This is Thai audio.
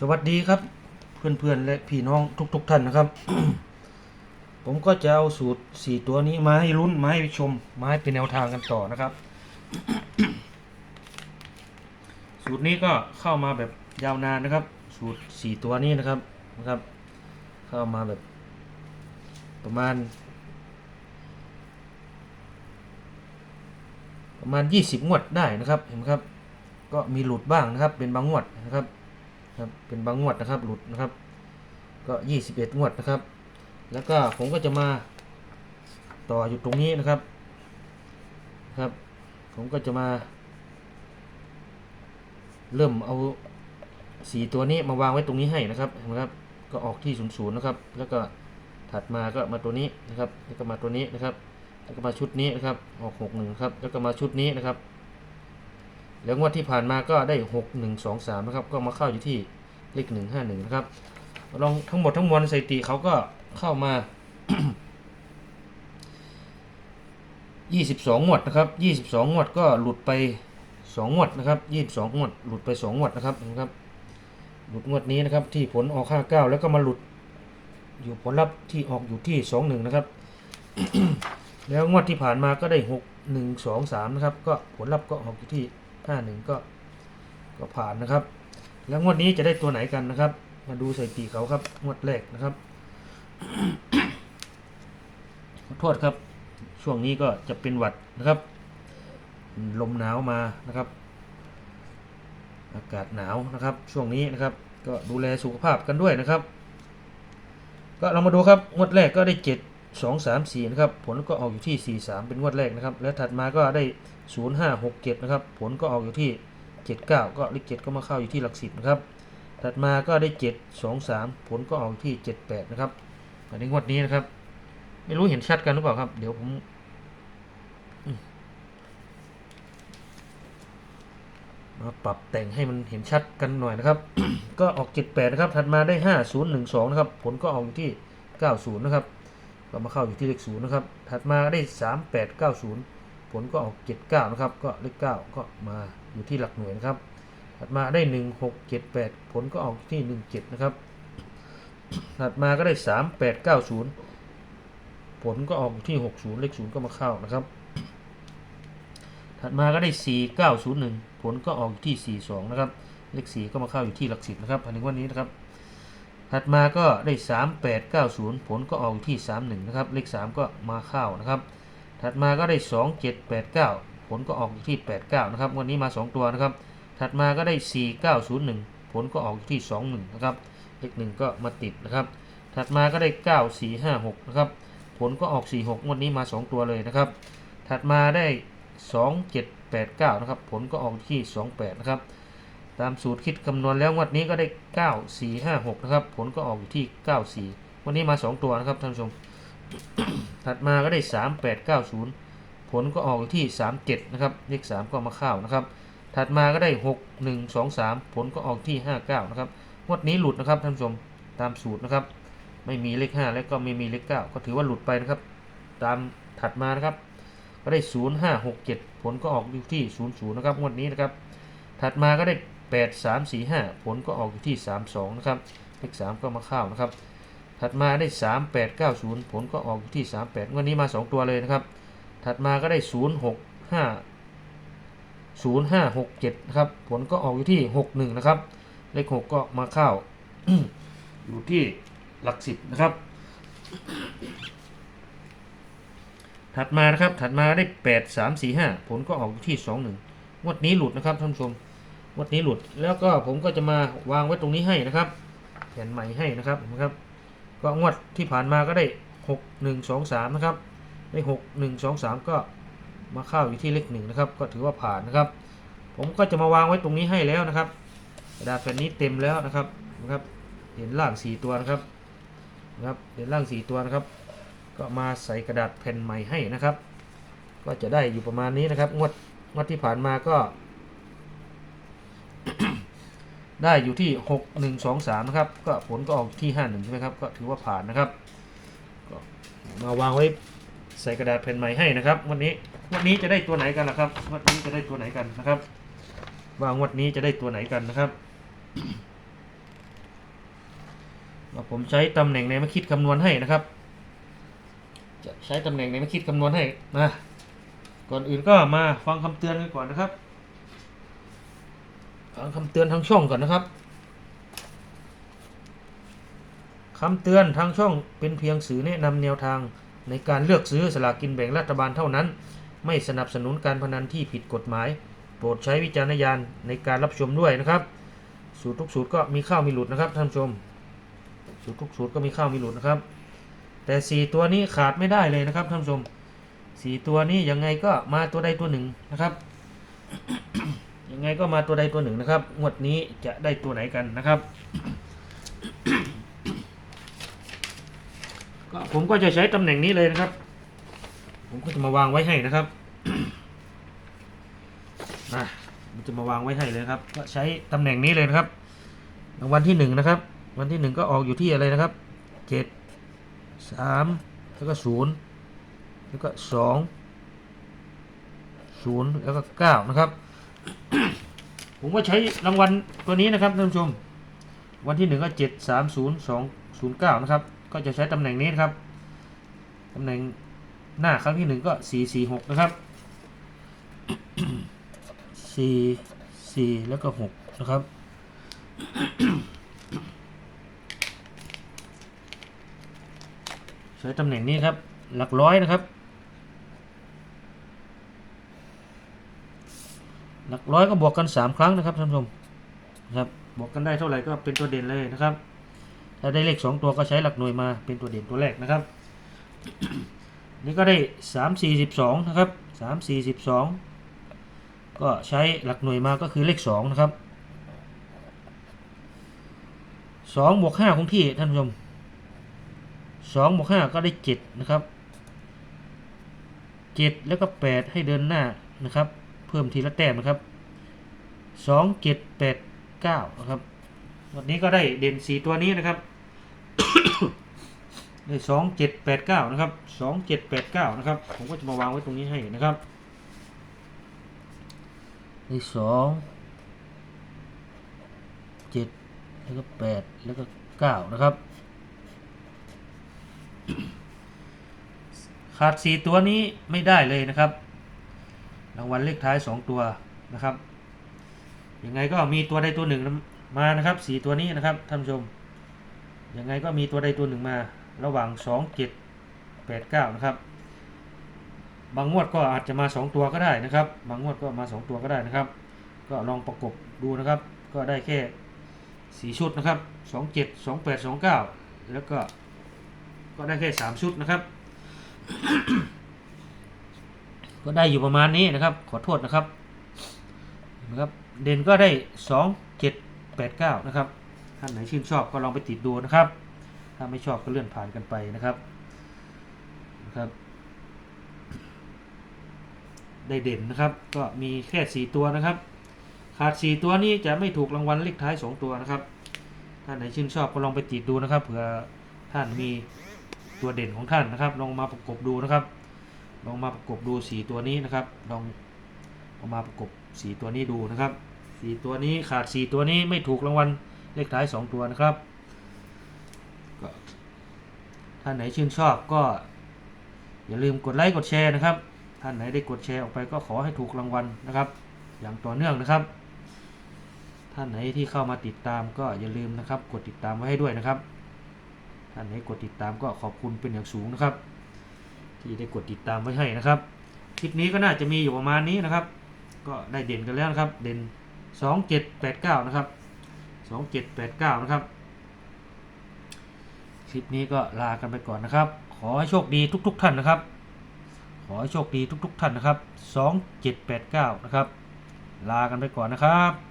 สวัสดีครับ เพื่อนๆ และพี่น้องทุก ๆ ท่านนะครับ ผมก็จะเอาสูตรสี่ตัวนี้มาให้ลุ้นมาให้ชมมาให้เป็นแนวทางกันต่อนะครับ สูตรนี้ก็เข้ามาแบบยาวนานนะครับ สูตรสี่ตัวนี้นะครับนะครับ เข้ามาแบบประมาณ ประมาณ 20 งวดได้นะครับเห็นไหมครับ ก็มีหลุดบ้างนะครับ เป็นบางงวดนะครับ ครับเป็นบางงวดนะครับหลุดนะครับ ก็ 21 งวดนะครับ แล้วก็ผมก็จะมาต่ออยู่ตรงนี้นะครับครับ ผมก็จะมา เริ่มเอาสีตัวนี้มาวางไว้ตรงนี้ให้นะครับนไหมครับ ก็ออกที่00นย์นะครับ แล้วก็ถัดมาก็มาตัวนี้นะครับ แล้วก็มาตัวนี้นะครับ แล้วก็มาชุดนี้นะครับ ออก61ครับ แล้วก็มาชุดนี้นะครับ แล้วงวดที่ผ่านมาก็ได้ 6 1 2 3นะครับก็มาเข้าอยู่ที่เลข 1 5 1 นะครับลองทั้งหมดทั้งมวลสถิติเขาก็เข้ามา 22 งวดนะครับ 22 งวดก็หลุดไป 2 งวดนะครับ 22 งวด หลุดไป 2 งวดนะครับนะครับ หลุดงวดนี้นะครับที่ผลออก 59 แล้วก็มาหลุดอยู่ผลลัพธ์ที่ออกอยู่ที่ 21 นะครับ แล้วงวดที่ผ่านมาก็ได้ 6 1 2 3 นะครับ ก็ผลลัพธ์ก็ออกอยู่ที่ 51ก็ก็ผ่านนะครับ แล้วงวดนี้จะได้ตัวไหนกันนะครับ มาดูสถิติเขาครับงวดแรกนะครับขอโทษครับ ช่วงนี้ก็จะเป็นหวัดนะครับ ลมหนาวมานะครับ อากาศหนาวนะครับ ช่วงนี้นะครับ ก็ดูแลสุขภาพกันด้วยนะครับ ก็เรามาดูครับงวดแรกก็ได้เจ็ด 7 2 3 4นะครับ ผลก็ออกอยู่ที่4 3เป็นงวดแรกนะครับ แล้วถัดมาก็ได้0 5 6 7นะครับ ผลก็ออกอยู่ที่7 9ก็เลข7ก็มาเข้าอยู่ที่หลักสิบนะครับ ถัดมาก็ได้7 2 3ผลก็ออกอยู่ที่7 8นะครับ อันนี้งวดนี้นะครับ ไม่รู้เห็นชัดกันหรือเปล่าครับ เดี๋ยวผมมมาปรับแต่งให้มันเห็นชัดกันหน่อยนะครับ ก็ออก 78 นะครับ ถัดมาได้ 5012 นะครับ ผลก็ออกอยู่ที่ 90 นะครับ ก็มาเข้าอยู่ที่เลข0นย์นะครับ ถัดมาได้3890ผลก็ออก79นะครับ ก็เลข9ก็มาอยู่ที่หลักหน่วยนะครับ ถัดมาได้1678ผลก็ออกที่17นะครับ ถัดมาก็ได้3890ผลก็ออกที่60เลข0ก็มาเข้านะครับ ถัดมาก็ได้4901ผลก็ออกที่42นะครับ เลข4ก็มาเข้าอยู่ที่หลักสิบนะครับอันนี้วันนี้นะครับ ถัดมาก็ได้ 3890 ผลก็ออกที่ 31 นะครับ เลข 3 ก็มาเข้านะครับ ถัดมาก็ได้ 2789 ผลก็ออกที่ 89 นะครับ วันนี้มา 2 ตัวนะครับ ถัดมาก็ได้ 4901 ผลก็ออกอยู่ที่ 21 นะครับ เลข 1 ก็มาติดนะครับ ถัดมาก็ได้ 9456 นะครับ ผลก็ออก 46 วันนี้มา 2 ตัวเลยนะครับ ถัดมาได้ 2789 นะครับ ผลก็ออกที่ 28 นะครับ ตามสูตรคิดคำนวณแล้วงวดนี้ก็ได้ 9456 นะครับ ผลก็ออกอยู่ที่ 94 วันนี้มา 2 ตัวนะครับท่านผู้ชม ถัดมาก็ได้ 3890 ผลก็ออกอยู่ที่ 37 นะครับ เลข 3 ก็มาเข้านะครับ ถัดมาก็ได้ 6 1 2 3 ผลก็ออกที่ 59 นะครับ งวดนี้หลุดนะครับท่านผู้ชม ตามสูตรนะครับ ไม่มีเลข 5 และก็ไม่มีเลข 9 ก็ถือว่าหลุดไปนะครับ ตามถัดมานะครับ ก็ได้ 0 5 6 7 ผลก็ออกอยู่ที่ 00 นะครับ งวดนี้นะครับ ถัดมาก็ได้ 8 3 4 5 ผลก็ออกอยู่ที่ 32 นะครับ เลข 3 ก็มาเข้านะครับ ถัดมาได้ 3 8 9 0 ผลก็ออกอยู่ที่ 38งวดนี้มา 2 ตัวเลยนะครับ ถัดมาก็ได้ 0 6 5 0 5 6 7 นะครับ ผลก็ออกอยู่ที่ 61 นะครับ เลข 6 ก็มาเข้า อยู่ที่หลัก 10 นะครับ ถัดมานะครับ ถัดมาได้ 8 3 4 5 ผลก็ออกอยู่ที่ 21งวดนี้หลุดนะครับท่านผู้ชม งวดนี้หลุดแล้วก็ผมก็จะมาวางไว้ตรงนี้ให้นะครับแผ่นใหม่ให้นะครับนไหมครับ ก็งวดที่ผ่านมาก็ได้ 6 1 2 3 นะครับ ได้ 6 1 2 3 ก็มาเข้าอยู่ที่เลขหนึ่งนะครับ ก็ถือว่าผ่านนะครับ ผมก็จะมาวางไว้ตรงนี้ให้แล้วนะครับกระดาษแผ่นนี้เต็มแล้วนะครับนะครับ เห็นล่างสีตัวนะครับนะครับเห็นล่างสีตัวนะครับ ก็มาใส่กระดาษแผ่นใหม่ให้นะครับ ก็จะได้อยู่ประมาณนี้นะครับ งวดงวดที่ผ่านมาก็ ได้อยู่ที่ 6 1 2 3 นะครับ ก็ผลก็ออกที่ 5 1 ใช่ไหมครับ ก็ถือว่าผ่านนะครับ ก็มาวางไว้ใส่กระดาษแผ่นใหม่ให้นะครับ วันนี้วันนี้จะได้ตัวไหนกันล่ะครับวันนี้จะได้ตัวไหนกันนะครับว่างวดนี้จะได้ตัวไหนกันนะครับผมใช้ตำแหน่งในมาคิดคำนวณให้นะครับ จะใช้ตำแหน่งในมาคิดคำนวณให้นะก่อนอื่นก็มาฟังคำเตือนกันก่อนนะครับ ฟังคำเตือนทางช่องก่อนนะครับคำเตือนทางช่องเป็นเพียงสื่อแนะนำแนวทางในการเลือกซื้อสลากกินแบ่งรัฐบาลเท่านั้น ไม่สนับสนุนการพนันที่ผิดกฎหมาย โปรดใช้วิจารณญาณในการรับชมด้วยนะครับ สูตรทุกสูตรก็มีข้าวมีหลุดนะครับท่านผู้ชม สูตรทุกสูตรก็มีข้าวมีหลุดนะครับ แต่สี่ตัวนี้ขาดไม่ได้เลยนะครับท่านผู้ชมสี่ตัวนี้ยังไงก็มาตัวใดตัวหนึ่งนะครับ ยังไงก็มาตัวใดตัวหนึ่งนะครับ งวดนี้จะได้ตัวไหนกันนะครับ ก็ผมก็จะใช้ตำแหน่งนี้เลยนะครับ ผมก็จะมาวางไว้ให้นะครับนะผมจะมาวางไว้ให้เลยครับ ก็ใช้ตำแหน่งนี้เลยนะครับรางวัลที่หนึ่งนะครับ วันที่หนึ่งก็ออกอยู่ที่อะไรนะครับเจ็ดสามแล้วก็ศูนย์แล้วก็สองศูนย์แล้วก็เก้านะครับ ผมก็ใช้รางวัลตัวนี้นะครับท่านผู้ชม วันที่หนึ่งก็เจ็ดสามศูนย์สองศูนย์เก้านะครับ ก็จะใช้ตำแหน่งนี้นะครับตำแหน่งหน้าครั้งที่หนึ่งก็สี่สี่หกนะครับสี่สี่แล้วก็หกนะครับใช้ตำแหน่งนี้ครับ หลักร้อยนะครับ หลัก ร้อยก็บวกกันสามครั้งนะครับท่านผู้ชมนะครับบวกกันได้เท่าไหร่ก็เป็นตัวเด่นเลยนะครับ ถ้าได้เลขสองตัวก็ใช้หลักหน่วยมาเป็นตัวเด่นตัวแรกนะครับ นี่ก็ได้สามสี่สิบสองนะครับสามสี่สิบสองก็ใช้หลักหน่วยมาก็คือเลขสองนะครับสองบวกห้าคงที่ท่านผู้ชมสองบวกห้าก็ได้เจ็ดนะครับเจ็ดแล้วก็แปดให้เดินหน้านะครับ เพิ่มทีละแต้มนะครับ สองเจ็ดแปดเก้านะครับ วันนี้ก็ได้เด่นสี่ตัวนี้นะครับ ได้สองเจ็ดแปดเก้านะครับสองเจ็ดแปดเก้านะครับ ผมก็จะมาวางไว้ตรงนี้ให้นะครับได้สองเจ็ดแล้วก็แปดแล้วก็เก้านะครับ ขาดสี่ตัวนี้ไม่ได้เลยนะครับรางวัลเลขท้ายสองตัวนะครับ ยังไงก็มีตัวใดตัวหนึ่งมานะครับสีตัวนี้นะครับท่านผู้ชม ยังไงก็มีตัวใดตัวหนึ่งมา ระหว่างสองเจ็ดแปดเก้านะครับ บางงวดก็อาจจะมาสองตัวก็ได้นะครับ บางงวดก็มาสองตัวก็ได้นะครับ ก็ลองประกบดูนะครับ ก็ได้แค่สี่ชุดนะครับสองเจ็ดสองแปดสองเก้าแล้วก็ก็ได้แค่สามชุดนะครับ ก็ได้อยู่ประมาณนี้นะครับ ขอโทษนะครับนะครับ เด่นก็ได้สองเจ็ดแปดเก้านะครับ ท่านไหนชื่นชอบก็ลองไปติดดูนะครับ ถ้าไม่ชอบก็เลื่อนผ่านกันไปนะครับนะครับ ได้เด่นนะครับ ก็มีแค่สี่ตัวนะครับ ขาดสี่ตัวนี้จะไม่ถูกรางวัลเลขท้ายสองตัวนะครับ ท่านไหนชื่นชอบก็ลองไปติดดูนะครับ เผื่อท่านมีตัวเด่นของท่านนะครับ ลองมาประกบดูนะครับ ลองมาประกบดูสีตัวนี้นะครับ ลองเอามาประกบสีตัวนี้ดูนะครับ สี่ตัวนี้ขาดสี่ตัวนี้ไม่ถูกรางวัลเลขท้ายสองตัวนะครับท่านไหนชื่นชอบก็อย่าลืมกดไลค์กดแชร์นะครับ ท่านไหนได้กดแชร์ออกไปก็ขอให้ถูกรางวัลนะครับ อย่างต่อเนื่องนะครับ ท่านไหนที่เข้ามาติดตามก็อย่าลืมนะครับ กดติดตามไว้ให้ด้วยนะครับ ท่านไหนกดติดตามก็ขอบคุณเป็นอย่างสูงนะครับ ที่ได้กดติดตามไว้ให้นะครับคลิปนี้ก็น่าจะมีอยู่ประมาณนี้นะครับ ก็ได้เด่นกันแล้วนะครับ เด่น สองเจ็ดแปดเก้านะครับสองเจ็ดแปดเก้านะครับ คลิปนี้ก็ลากันไปก่อนนะครับ ขอให้โชคดีทุกๆท่านนะครับ ขอให้โชคดีทุกๆท่านนะครับสองเจ็ดแปดเก้านะครับ ลากันไปก่อนนะครับ